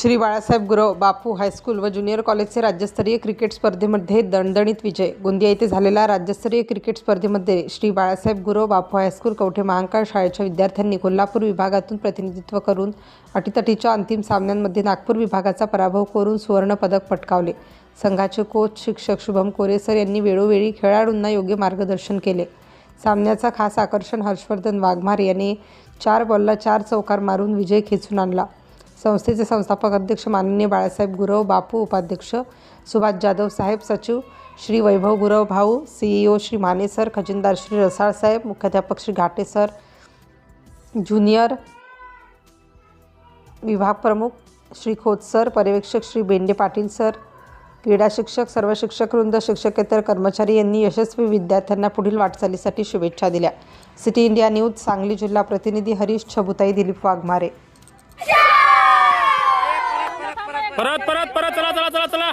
Shri Balasaheb Gurav Bapu high school व junior कॉलेजचे राज्यस्तरीय क्रिकेट स्पर्धेमध्ये दणदणीत विजय. गोंदिया येथे झालेला राज्यस्तरीय क्रिकेट स्पर्धेमध्ये श्री बाळासाहेब गुरव बापू हायस्कूल कवठे महांकाळ शाळेच्या विद्यार्थ्यांनी कोल्हापूर विभागातून प्रतिनिधित्व करून अटीतटीच्या अंतिम सामन्यांमध्ये नागपूर विभागाचा पराभव करून सुवर्णपदक पटकावले. संघाचे कोच शिक्षक शुभम कोरेसर यांनी वेळोवेळी खेळाडूंना योग्य मार्गदर्शन केले. सामन्याचा खास आकर्षण हर्षवर्धन वाघमारे यांनी चार बॉलला चार चौकार मारून विजय खेचून आणला. संस्थेचे संस्थापक अध्यक्ष माननीय बाळासाहेब गुरव बापू उपाध्यक्ष सुभाष जाधव साहेब सचिव श्री वैभव गुरव भाऊ सीईओ श्री माने सर खजिनदार श्री रसाळ साहेब मुख्याध्यापक श्री घाटे सर ज्युनियर विभाग प्रमुख श्री खोत सर पर्यवेक्षक श्री बेंडे पाटील सर क्रीडा शिक्षक सर्व शिक्षक वृंद शिक्षकेतर कर्मचारी यांनी यशस्वी विद्यार्थ्यांना पुढील वाटचालीसाठी शुभेच्छा दिल्या. सिटी इंडिया न्यूज सांगली जिल्हा प्रतिनिधी हरीश छबुताई दिलीप वाघमारे. परत परत परत चला चला चला चला